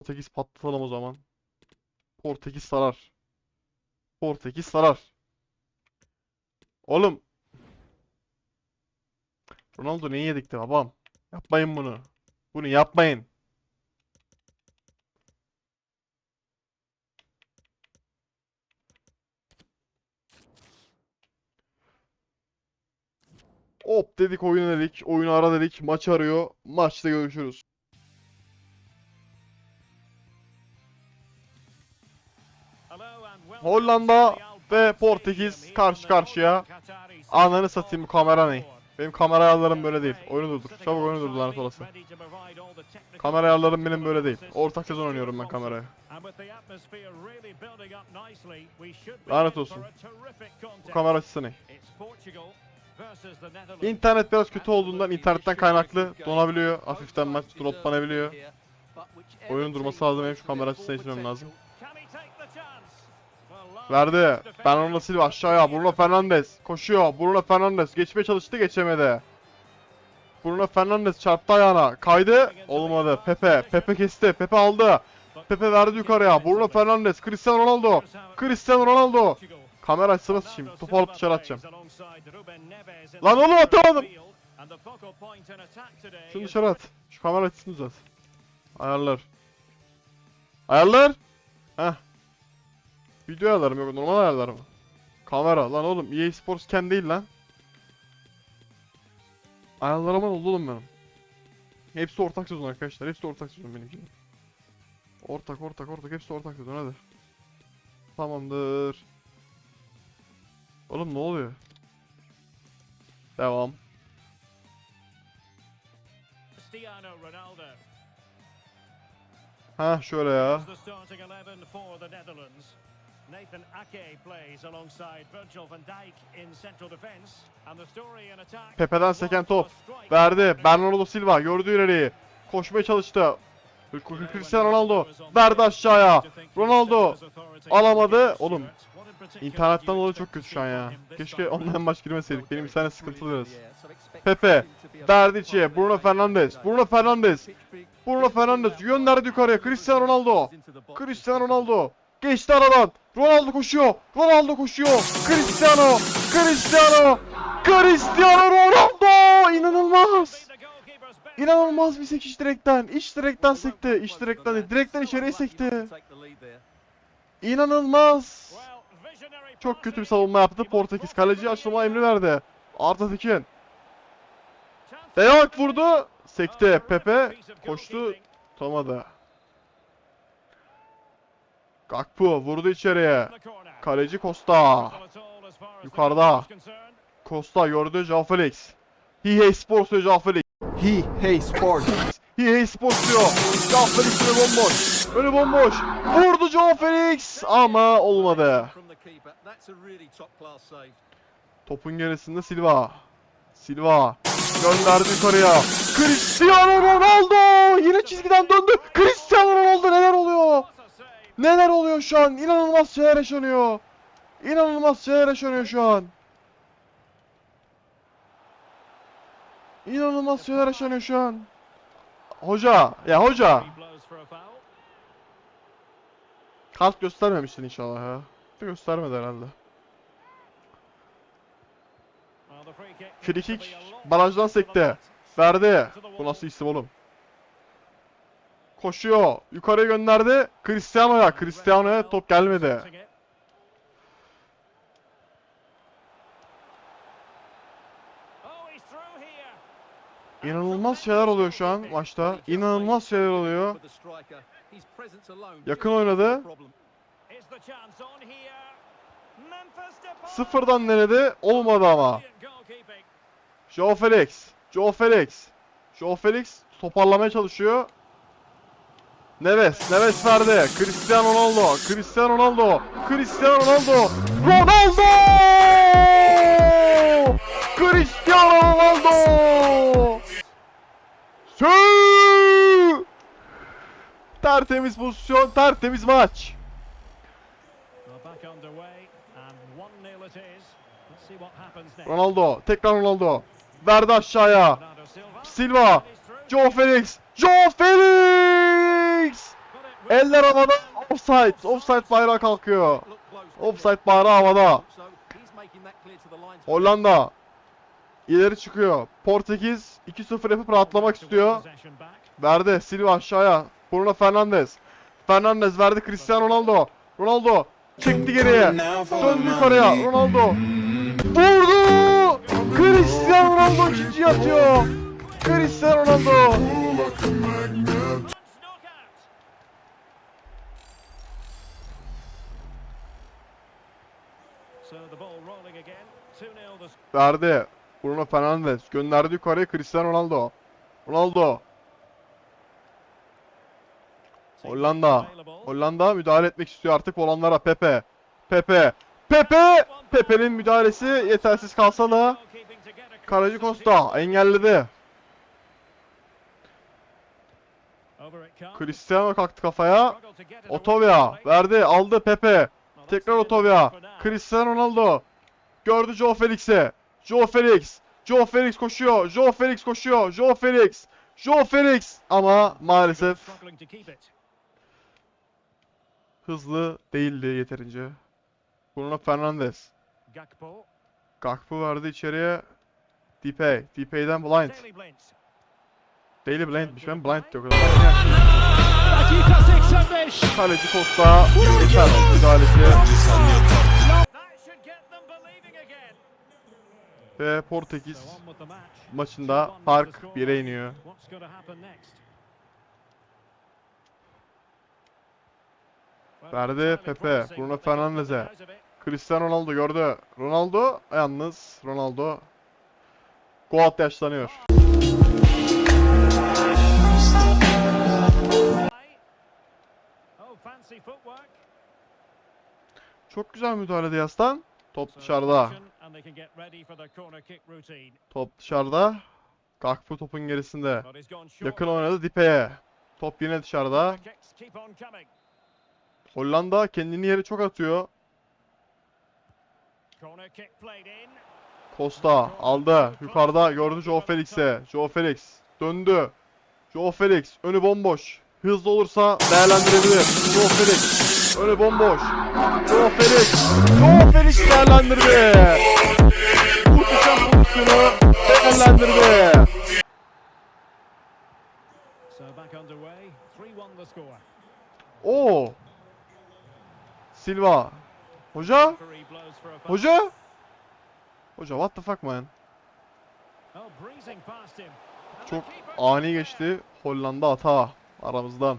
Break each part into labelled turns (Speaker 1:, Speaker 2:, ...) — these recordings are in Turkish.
Speaker 1: Portekiz patlatalım o zaman. Portekiz sarar. Portekiz sarar. Oğlum. Ronaldo neyi yedikti babam? Yapmayın bunu. Bunu yapmayın. Hop dedik oyun dedik. Oyunu ara dedik. Maç arıyor. Maçta görüşürüz. Hollanda ve Portekiz karşı karşıya. Ananı satayım kamera ne? Benim kamera ayarlarım böyle değil. Oyunu durdur. Çabuk oyunu durdur lanet olası. Kamera ayarlarım benim böyle değil. Ortak sezon oynuyorum ben kameraya. Lanet olsun. Bu kamera açısı ne? İnternet biraz kötü olduğundan internetten kaynaklı donabiliyor. Hafiften maç droplanabiliyor. Oyunun durması lazım. Benim şu kamera açısını değiştirmem lazım. Verdi. Bernardo Silva aşağıya. Bruno Fernandes. Koşuyor. Bruno Fernandes. Geçmeye çalıştı geçemedi. Bruno Fernandes çarptı ayağına. Kaydı. Olmadı. Pepe. Pepe kesti. Pepe aldı. Pepe verdi yukarıya. Bruno Fernandes. Cristiano Ronaldo. Cristiano Ronaldo. Kamera açsana şimdi. Topu alıp dışarı atacağım. Lan oğlum atamadım. Şunu dışarı at. Şu kamera açısını düzelt. Ayarlar. Ayarlar. Heh. Video ayarlarım yok normal ayarlarım. Kamera lan oğlum EA Sports Ken değil lan. Ayarlarıma oldu oğlum benim. Hepsi ortak sezon arkadaşlar. Hepsi ortak sezon benimki. Ortak ortak ortak hepsi ortak sezon hadi. Tamamdır. Oğlum ne oluyor? Devam.
Speaker 2: Cristiano Ronaldo.
Speaker 1: Ha şöyle ya.
Speaker 2: Here's the starting 11 for the Netherlands. Nathan Ake plays alongside Virgil van Dijk in central defence. And the story in attack.
Speaker 1: Pepe'den seken top. Verdi. Bernardo Silva gördü ileriyi. Koşmaya çalıştı. Cristiano Ronaldo verdi aşağıya. Ronaldo alamadı. Oğlum internetten dolayı çok kötü şu an ya. Keşke online maç girmeseydik. Benim bir tane sıkıntılı biraz. Pepe verdi içiye. Bruno Fernandes. Bruno Fernandes. Bruno Fernandes gönderdi yukarıya. Cristiano Ronaldo. Cristiano Ronaldo. Geçti aradan. Ronaldo koşuyor. Ronaldo koşuyor. Cristiano. Cristiano. Cristiano Ronaldo. İnanılmaz. İnanılmaz bir sekiş direkten. İç direkten sekti. İç direkten değil. Direkten içeriye sekti. İnanılmaz. Çok kötü bir savunma yaptı Portekiz. Kaleci açılma emri verdi. Arda Tekin. De Jong vurdu. Sekti. Pepe koştu. Tutamadı. Gakpo vurdu içeriye. Kaleci Costa. Yukarıda. Costa gördü Joao Felix. He hey sports diyor Joao Felix.
Speaker 3: He Hey Sport.
Speaker 1: He hey sports diyor. Joao Felix önü bomboş. Önü bomboş. Vurdu Joao Felix ama olmadı. Topun gerisinde Silva. Silva gönderdi yukarıya. Cristiano Ronaldo yine çizgiden döndü. Cristiano? Neler oluyor şu an? İnanılmaz şeyler yaşanıyor. İnanılmaz şeyler yaşanıyor şu an. İnanılmaz şeyler yaşanıyor şu an. Hoca, ya hoca. Kart göstermemişsin inşallah ya. Göstermedi herhalde. Frikik barajdan sekti. Verdi. Bu nasıl isim oğlum? Koşuyor. Yukarıya gönderdi. Cristiano'ya. Cristiano'ya top gelmedi. İnanılmaz şeyler oluyor şu an maçta. İnanılmaz şeyler oluyor. Yakın oynadı. Sıfırdan denedi. Olmadı ama. Joao Felix. Joao Felix. Joao Felix toparlamaya çalışıyor. Neves. Neves verdi. Cristiano Ronaldo. Cristiano Ronaldo. Cristiano Ronaldo. Ronaldo! Cristiano Ronaldo! Sü! Tertemiz pozisyon, tertemiz maç. Ronaldo, tekrar Ronaldo. Verdi aşağıya. Silva. Joao Felix. Joao Felix! Eller havada. Offside. Offside bayrağı kalkıyor. Offside bayrağı havada. Hollanda ileri çıkıyor. Portekiz 2-0 yapıp rahatlamak istiyor. Verdi Silva aşağıya. Bruno Fernandes. Fernandes verdi Cristiano Ronaldo. Ronaldo çekti geriye. Döndü yukarıya. Ronaldo. Vurdu! Cristiano Ronaldo ikinci atıyor. Cristiano Ronaldo.
Speaker 2: So the ball rolling again. 2-0 the score.
Speaker 1: Verdi. Bruno Fernandes gönderdi yukarıya Cristiano Ronaldo. Ronaldo. Hollanda. Hollanda müdahale etmek istiyor artık olanlara Pepe. Pepe. Pepe! Pepe'nin müdahalesi yetersiz kalsa da Kaleci Costa engelledi. Cristiano kalktı kafaya. Otovia verdi aldı Pepe. Tekrar Otovia. Cristiano Ronaldo. Gördü Joe Felix'i. Joe Felix. Joe Felix koşuyor. Joe Felix koşuyor. Joe Felix. Joe Felix. Ama maalesef hızlı değildi yeterince. Bruno Fernandes.
Speaker 2: Gakpo.
Speaker 1: Verdi içeriye. Depay. Depay'den blind. Daily blindmiş ben blind diyor kadar.
Speaker 4: Dakika 85.
Speaker 1: Kaleci Costa yeter müdahalesi. Ve Portekiz maçında
Speaker 2: 2-1
Speaker 1: fark
Speaker 2: the score.
Speaker 1: 1'e iniyor. Verdi Pepe, Bruno
Speaker 2: it.
Speaker 1: Cristiano Ronaldo gördü. Ronaldo yalnız Ronaldo Goat yaşlanıyor. Çok güzel müdahale Dias'tan. Top dışarıda. Top dışarıda. Gakpo topun gerisinde. Yakın oynadı Dipey'e. Top yine dışarıda. Hollanda kendini yere çok atıyor. Costa aldı. Yukarıda gördü Joe Felix'e. Joe Felix döndü. Joe Felix önü bomboş. Hızlı olursa değerlendirebilir. Joe Felix önü bomboş. Joe Felix. Joe Felix değerlendirdi. Muhteşem pozisyonu değerlendirdi.
Speaker 2: So back underway. 3-1 the score.
Speaker 1: Oo. Silva. Hoca? Hoca? Hoca what the fuck man?
Speaker 2: Oh,
Speaker 1: Çok ani geçti. Hollanda hata aramızdan.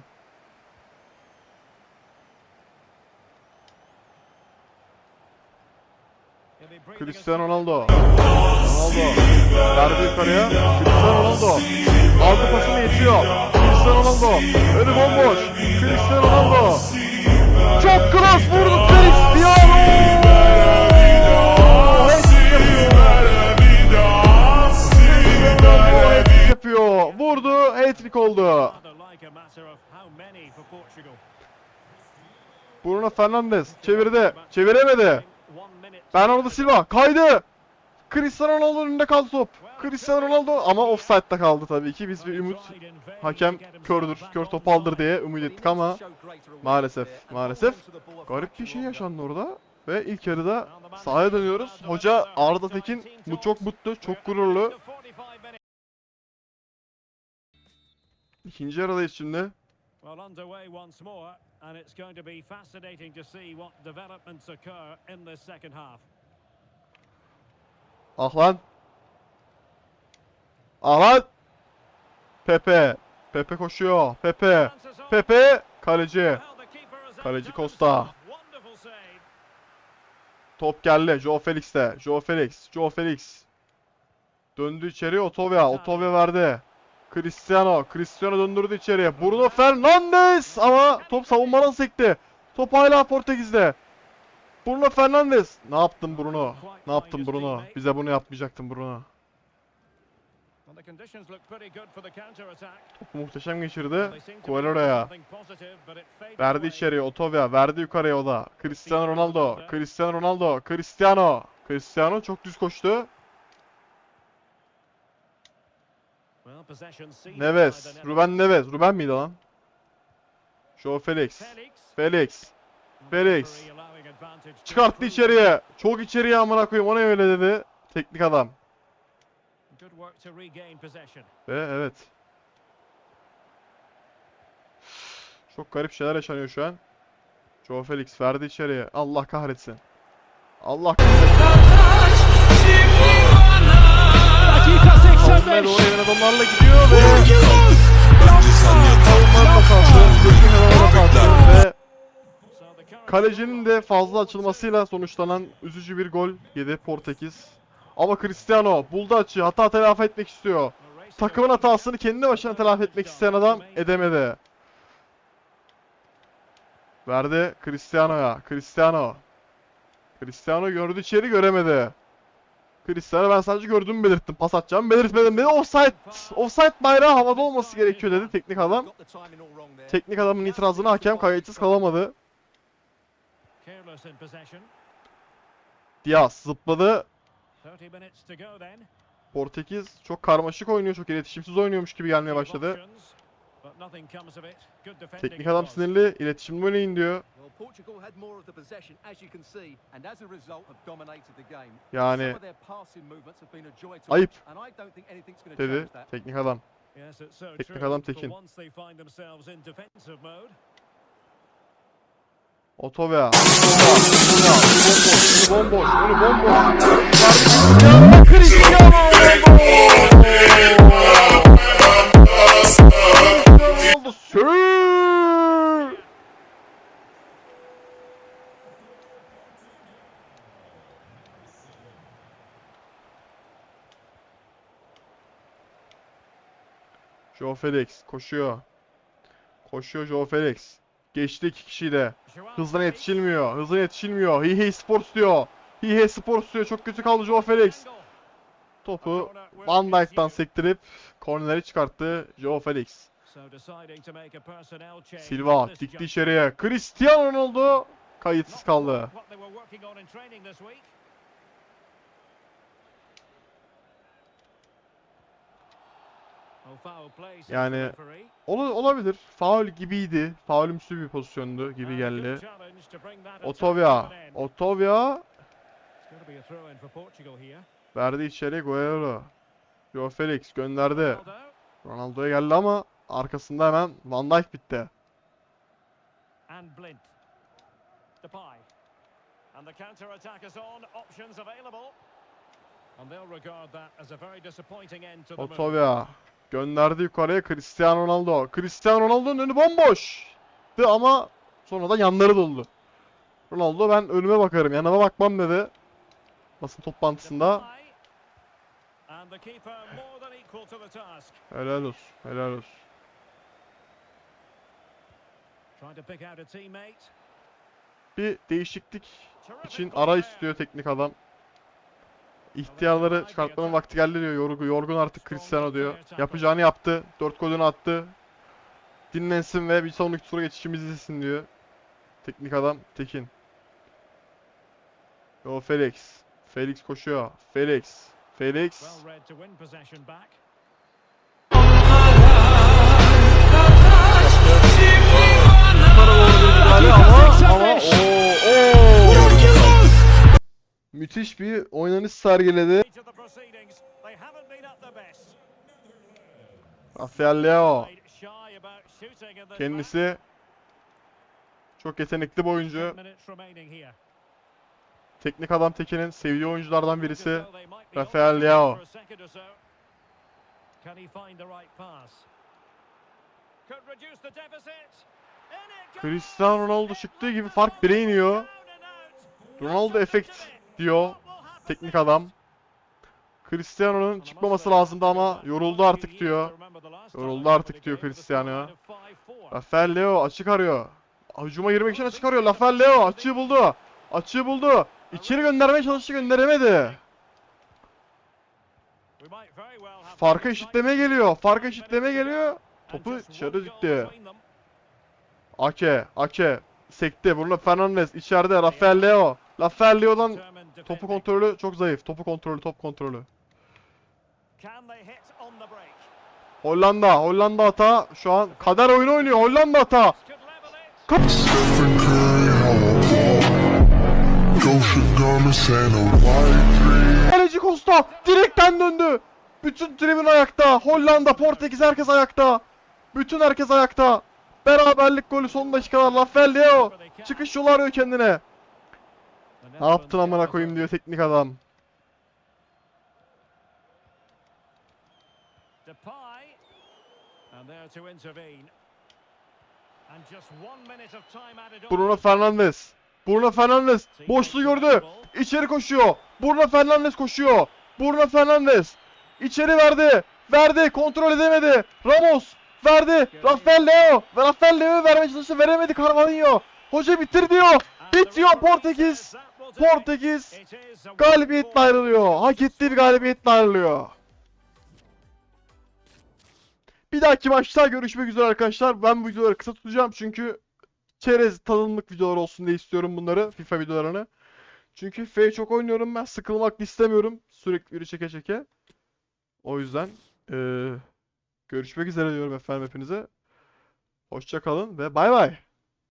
Speaker 1: Cristiano Ronaldo. Ronaldo. Verdi yukarıya. Cristiano Ronaldo. Aldı pasını geçiyor. Cristiano Ronaldo. Önü bomboş. Cristiano Ronaldo. Çok klas vurdu Cristiano. Yapıyor. Vurdu. Hat-trick oldu. Bruno Fernandes çevirdi. Çeviremedi. Bernardo. Silva kaydı. Cristiano Ronaldo'nun önünde kaldı top. Cristiano Ronaldo ama offside'da kaldı tabii ki. Biz bir ümit hakem kördür, kör top aldır diye ümit ettik ama maalesef, maalesef garip bir şey yaşandı orada. Ve ilk yarıda sahaya dönüyoruz. Hoca Arda Tekin bu çok mutlu, çok gururlu. İkinci yarıdayız şimdi.
Speaker 2: Well, underway once more, and it's going to be fascinating to see what developments occur in this second half.
Speaker 1: Ah lan. Ah lan. Pepe. Pepe koşuyor. Pepe. Pepe. Kaleci.
Speaker 2: The
Speaker 1: Kaleci Costa. Top geldi. Joe Felix'te. Joe Felix. Joe Felix. Döndü içeri. Otovia. Otovia verdi. Cristiano. Cristiano döndürdü içeriye. Bruno Fernandes. Ama top savunmadan sekti. Top hala Portekiz'de. Bruno Fernandes. Ne yaptın Bruno? Ne yaptın Bruno? Bize bunu yapmayacaktın Bruno. Topu muhteşem geçirdi. Guerrero'ya. Verdi içeriye Otovia. Verdi yukarıya o da. Cristiano Ronaldo. Cristiano Ronaldo. Cristiano. Cristiano çok düz koştu. Neves. Ruben. Neves. Ruben miydi lan? Joe Felix.
Speaker 2: Felix.
Speaker 1: Felix. Çıkarttı içeriye. Çok içeriye amına koyayım. O ne öyle dedi. Teknik adam. Ve evet. Çok garip şeyler yaşanıyor şu an. Joe Felix verdi içeriye. Allah kahretsin. Allah kahretsin.
Speaker 4: Dakika
Speaker 1: Savunmaya
Speaker 4: 85.
Speaker 1: doğru evin adamlarla gidiyor ve teknik adamın hatası ve kalecinin de fazla açılmasıyla sonuçlanan üzücü bir gol yedi Portekiz. Ama Cristiano buldu açıyı, hata telafi etmek istiyor. Takımın hatasını kendi başına telafi etmek isteyen adam edemedi. Verdi Cristiano'ya. Cristiano. Cristiano gördü içeri göremedi. Cristiano ben sadece gördüğümü belirttim. Pas atacağımı belirtmedim dedi. Offside. Offside bayrağı havada olması gerekiyor dedi teknik adam. Teknik adamın itirazına hakem kayıtsız kalamadı. Diaz zıpladı.
Speaker 2: 30 minutes to go then.
Speaker 1: Portekiz çok karmaşık oynuyor, çok iletişimsiz oynuyormuş gibi gelmeye başladı. Teknik adam sinirli, iletişimli oynayın diyor. Yani ayıp dedi teknik adam. Teknik adam Tekin. Önü bomboş. Önü bomboş. Verdi Cristiano. Cristiano Joe Felix koşuyor. Koşuyor Joe Felix. Geçti iki kişiyi de. Hızına yetişilmiyor. Hızına yetişilmiyor. He He Sports diyor. He He Sports diyor. Çok kötü kaldı Joe Felix. Topu Van Dijk'tan sektirip korneri çıkarttı Joe Felix. Silva dikti içeriye. Cristiano Ronaldo kayıtsız kaldı. Yani. Ol olabilir. Faul gibiydi. Faulümsü bir pozisyondu gibi geldi. Otovia. Otovia verdi içeri Guerrero. Joe Felix gönderdi.
Speaker 2: Ronaldo.
Speaker 1: Ronaldo'ya geldi ama arkasında hemen Van Dijk bitti.
Speaker 2: and Blint. Depay. And the counter attack is on. Options available. And they'll regard that as a very disappointing end to the move.
Speaker 1: Otovia gönderdi yukarıya Cristiano Ronaldo. Cristiano Ronaldo'nun önü bomboş. Ama sonra da yanları doldu. Ronaldo ben önüme bakarım, yanıma bakmam dedi. Basın toplantısında. Helal olsun, helal olsun. Bir değişiklik için ara istiyor teknik adam. İhtiyarları çıkartmanın vakti geldi diyor. Yorgun, yorgun artık Cristiano diyor. Yapacağını yaptı. 4 golünü attı. Dinlensin ve bir sonraki tura geçişimizi izlesin diyor. Teknik adam Tekin. Yo Felix. Felix koşuyor. Felix. Felix.
Speaker 2: Best.
Speaker 1: Rafael Leao. Kendisi çok yetenekli bir oyuncu.
Speaker 2: 10 minutes remaining here.
Speaker 1: Teknik adam Tekin'in sevdiği oyunculardan birisi. Rafael Leao. Cristiano Ronaldo çıktığı gibi fark bire iniyor. Ronaldo efekt diyor teknik adam. Cristiano'nun çıkmaması lazımdı ama yoruldu artık diyor. Yoruldu artık diyor Cristiano. Rafael Leo açık arıyor. Hücuma girmek için açık arıyor. Rafael Leo açığı buldu. Açığı buldu. İçeri göndermeye çalıştı gönderemedi. Farkı eşitlemeye geliyor. Farkı eşitlemeye geliyor. Topu dışarı dikti. Ake, Ake sekti. Bruno Fernandes içeride. Rafael Leo. Rafael Leo'dan topu kontrolü çok zayıf. Topu kontrolü, top kontrolü. Hollanda, Hollanda hata. Şu an kader oyunu oynuyor. Hollanda hata.
Speaker 5: Three.
Speaker 1: Kaleci Costa direkten döndü. Bütün tribün ayakta. Hollanda, Portekiz herkes ayakta. Bütün herkes ayakta. Beraberlik golü son dakikalar. Rafael Leo çıkış yolu arıyor kendine. Ne yaptın amına koyayım diyor teknik adam.
Speaker 2: Depay. And there to intervene. And just one minute of time added on.
Speaker 1: Bruno Fernandes. Bruno Fernandes boşluğu gördü. İçeri koşuyor. Bruno Fernandes koşuyor. Bruno Fernandes içeri verdi. Verdi. Kontrol edemedi. Ramos verdi. Rafael Leo. Rafael Leo'yu vermeye çalıştı. Veremedi Carvalho. Hoca bitir diyor. Bitiyor Portekiz. Portekiz galibiyetle ayrılıyor. Hak ettiği bir galibiyetle ayrılıyor. Bir dahaki maçta görüşmek üzere arkadaşlar. Ben bu videoları kısa tutacağım çünkü çerez tadımlık videolar olsun diye istiyorum bunları. FIFA videolarını. Çünkü FIFA'yı çok oynuyorum ben. Sıkılmak istemiyorum. Sürekli yürü çeke çeke. O yüzden eee, görüşmek üzere diyorum efendim hepinize. Hoşça kalın ve bay bay.